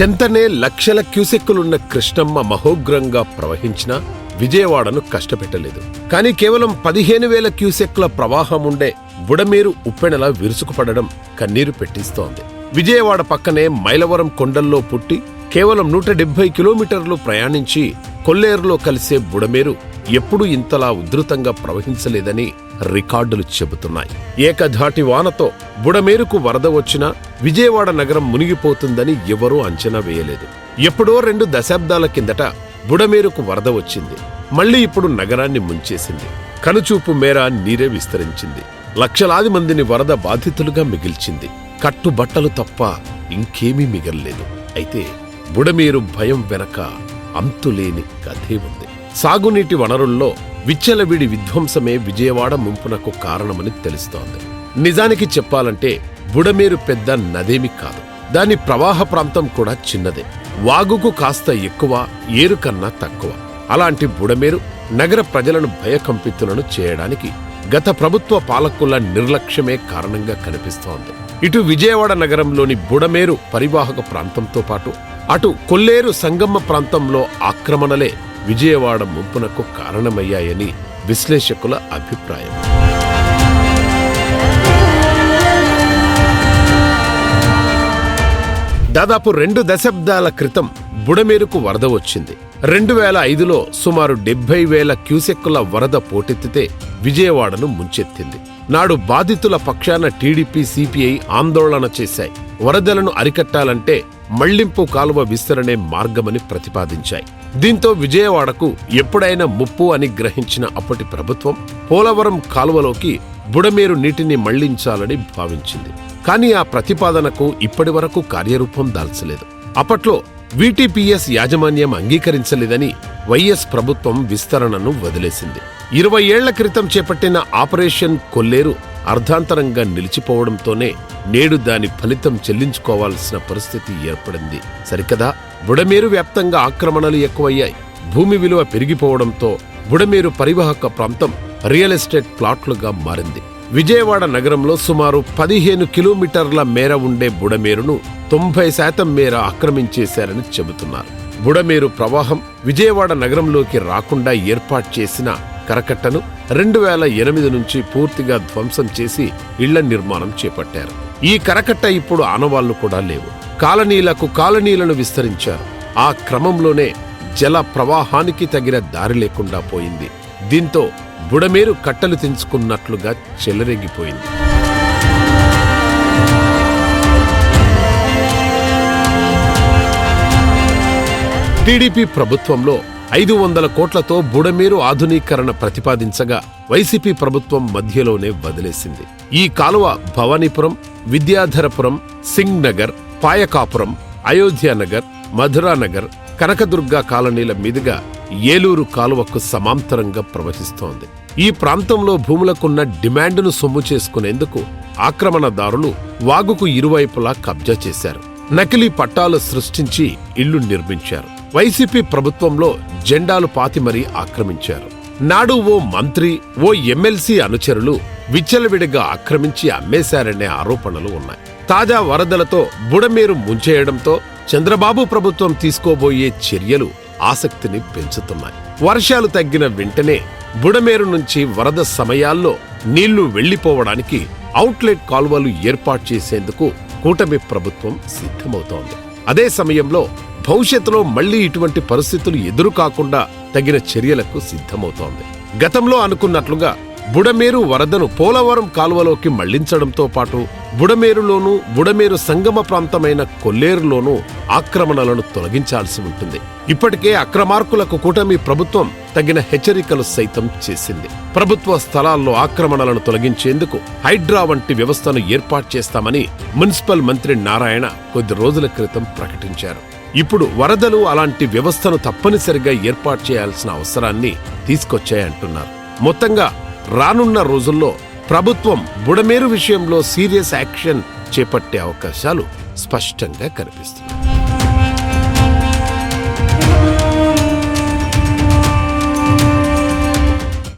చెంతనే లక్షల క్యూసెక్కులున్న కృష్ణమ్మ మహోగ్రంగా ప్రవహించినా విజయవాడను కష్టపెట్టలేదు. కానీ కేవలం పదిహేను వేల క్యూసెక్ల ప్రవాహం ఉండే బుడమేరు ఉప్పెనలా విరుచుకుపడడం కన్నీరు పెట్టిస్తోంది. విజయవాడ పక్కనే మైలవరం కొండల్లో పుట్టి కేవలం నూట డెబ్బై కిలోమీటర్లు ప్రయాణించి కొల్లేరులో కలిసే బుడమేరు ఎప్పుడూ ఇంతలా ఉధృతంగా ప్రవహించలేదని రికార్డులు చెబుతున్నాయి. ఏకధాటి వానతో బుడమేరుకు వరద వచ్చినా విజయవాడ నగరం మునిగిపోతుందని ఎవరూ అంచనా వేయలేదు. ఎప్పుడో రెండు దశాబ్దాల కిందట బుడమేరుకు వరద వచ్చింది. మళ్ళీ ఇప్పుడు నగరాన్ని ముంచేసింది. కనుచూపు మేర నీరే విస్తరించింది. లక్షలాది మందిని వరద బాధితులుగా మిగిల్చింది. కట్టుబట్టలు తప్ప ఇంకేమీ మిగల్లేదు. అయితే బుడమేరు భయం వెనక అంతులేని కథే ఉంది. సాగునీటి వనరుల్లో విచ్చలవిడి విధ్వంసమే విజయవాడ ముంపునకు కారణమని తెలుస్తోంది. నిజానికి చెప్పాలంటే బుడమేరు పెద్ద నదేమి కాదు. దాని ప్రవాహ ప్రాంతం కూడా చిన్నదే. వాగుకు కాస్త ఎక్కువ ఏరు కన్నా తక్కువ. అలాంటి బుడమేరు నగర ప్రజలను భయకంపితులను చేయడానికి గత ప్రభుత్వ పాలకుల నిర్లక్ష్యమే కారణంగా కనిపిస్తోంది. ఇటు విజయవాడ నగరంలోని బుడమేరు పరివాహక ప్రాంతంతో పాటు అటు కొల్లేరు సంగమ్మ ప్రాంతంలో ఆక్రమణలే విజయవాడ ముంపునకు కారణమయ్యాయని విశ్లేషకుల అభిప్రాయం. దాదాపు రెండు దశాబ్దాల క్రితం బుడమేరుకు వరద వచ్చింది. రెండు వేల ఐదులో సుమారు డెబ్బై వేల క్యూసెక్కుల వరద పోటెత్తితే విజయవాడను ముంచెత్తింది. నాడు బాధితుల పక్షాన టీడీపీ సిపిఐ ఆందోళన చేశాయి. వరదలను అరికట్టాలంటే మళ్ళింపు కాలువ విస్తరణే మార్గమని ప్రతిపాదించాయి. దీంతో విజయవాడకు ఎప్పుడైనా ముప్పు అని గ్రహించిన అప్పటి ప్రభుత్వం పోలవరం కాలువలోకి బుడమేరు నీటిని మళ్ళించాలని భావించింది. కానీ ఆ ప్రతిపాదనకు ఇప్పటి వరకు కార్యరూపం దాల్చలేదు. అప్పట్లో వీటీపీఎస్ యాజమాన్యం అంగీకరించలేదని వైఎస్ ప్రభుత్వం విస్తరణను వదిలేసింది. ఇరవై ఏళ్ళ క్రితం చేపట్టిన ఆపరేషన్ కొల్లేరు అర్ధాంతరంగా నిలిచిపోవడంతోనే నేడు దాని ఫలితం చెల్లించుకోవాల్సిన పరిస్థితి ఏర్పడింది. సరికదా? బుడమేరు వ్యాప్తంగా ఆక్రమణలు ఎక్కువయ్యాయి. భూమి విలువ పెరిగిపోవడంతో బుడమేరు పరివాహక ప్రాంతం రియల్ ఎస్టేట్ ప్లాట్లుగా మారింది. విజయవాడ నగరంలో సుమారు పదిహేను కిలోమీటర్ల మేర ఉండే బుడమేరును తొంభై శాతం మేర ఆక్రమించేశారని చెబుతున్నారు. బుడమేరు ప్రవాహం విజయవాడ నగరంలోకి రాకుండా ఏర్పాటు చేసిన కరకట్టను రెండు వేల ఎనిమిది నుంచి పూర్తిగా ధ్వంసం చేసి ఇళ్ళ నిర్మాణం చేపట్టారు. ఈ కరకట్ట ఇప్పుడు ఆనవాళ్ళు కూడా లేవు. కాలనీలకు కాలనీలను విస్తరించారు. ఆ క్రమంలోనే జల ప్రవాహానికి తగిన దారి లేకుండా పోయింది. దీంతో బుడమేరు కట్టలు తెంచుకున్నట్లుగా చెలరేగిపోయింది. టీడీపీ ప్రభుత్వంలో ఐదు వందల కోట్లతో బుడమేరు ఆధునీకరణ ప్రతిపాదించగా వైసీపీ ప్రభుత్వం మధ్యలోనే వదిలేసింది. ఈ కాలువ భవానీపురం విద్యాధరపురం సింగ్ నగర్ పాయకాపురం అయోధ్యానగర్ మధురానగర్ కనకదుర్గ కాలనీల మీదుగా ఏలూరు కాలువకు సమాంతరంగా ప్రవహిస్తోంది. ఈ ప్రాంతంలో భూములకున్న డిమాండ్ను సొమ్ము చేసుకునేందుకు ఆక్రమణదారులు వాగుకు ఇరువైపులా కబ్జా చేశారు. నకిలీ పట్టాలు సృష్టించి ఇళ్ళు నిర్మించారు. వైసీపీ ప్రభుత్వంలో జెండాలు పాతి మరీ ఆక్రమించారు. నాడు ఓ మంత్రి ఓ ఎమ్మెల్సీ అనుచరులు విచ్చలవిడిగా ఆక్రమించి అమ్మేశారనే ఆరోపణలు ఉన్నాయి. తాజా వరదలతో బుడమేరు ముంచేయడంతో చంద్రబాబు ప్రభుత్వం తీసుకోబోయే చర్యలు ఆసక్తిని పెంచుతున్నాయి. వర్షాలు తగ్గిన వెంటనే బుడమేరు నుంచి వరద సమయాల్లో నీళ్ళు వెళ్ళిపోవడానికి అవుట్లెట్ కాలువలు ఏర్పాటు చేసేందుకు కూటమి ప్రభుత్వం సిద్ధమవుతోంది. అదే సమయంలో భవిష్యత్తులో మళ్ళీ ఇటువంటి పరిస్థితులు ఎదురు కాకుండా తగిన చర్యలకు సిద్ధమవుతోంది. గతంలో అనుకున్నట్లుగా బుడమేరు వరదను పోలవరం కాలువలోకి మళ్ళించడంతో పాటు బుడమేరులోనూ బుడమేరు సంగమ ప్రాంతమైన కొల్లేరులోనూ ఆక్రమణలను తొలగించాల్సి ఉంటుంది. ఇప్పటికే అక్రమార్కులకు కూటమి ప్రభుత్వం తగిన హెచ్చరికలు సైతం చేసింది. ప్రభుత్వ స్థలాల్లో ఆక్రమణలను తొలగించేందుకు హైడ్రా వంటి వ్యవస్థను ఏర్పాటు చేస్తామని మున్సిపల్ మంత్రి నారాయణ కొద్ది రోజుల క్రితం ప్రకటించారు. ఇప్పుడు వరదలు అలాంటి వ్యవస్థను తప్పనిసరిగా ఏర్పాటు చేయాల్సిన అవసరాన్ని తీసుకొచ్చాయంటున్నారు. మొత్తంగా రానున్న రోజుల్లో ప్రభుత్వం బుడమేరు విషయంలో సీరియస్ యాక్షన్ చేపట్టే అవకాశాలు స్పష్టంగా కనిపిస్తున్నాయి.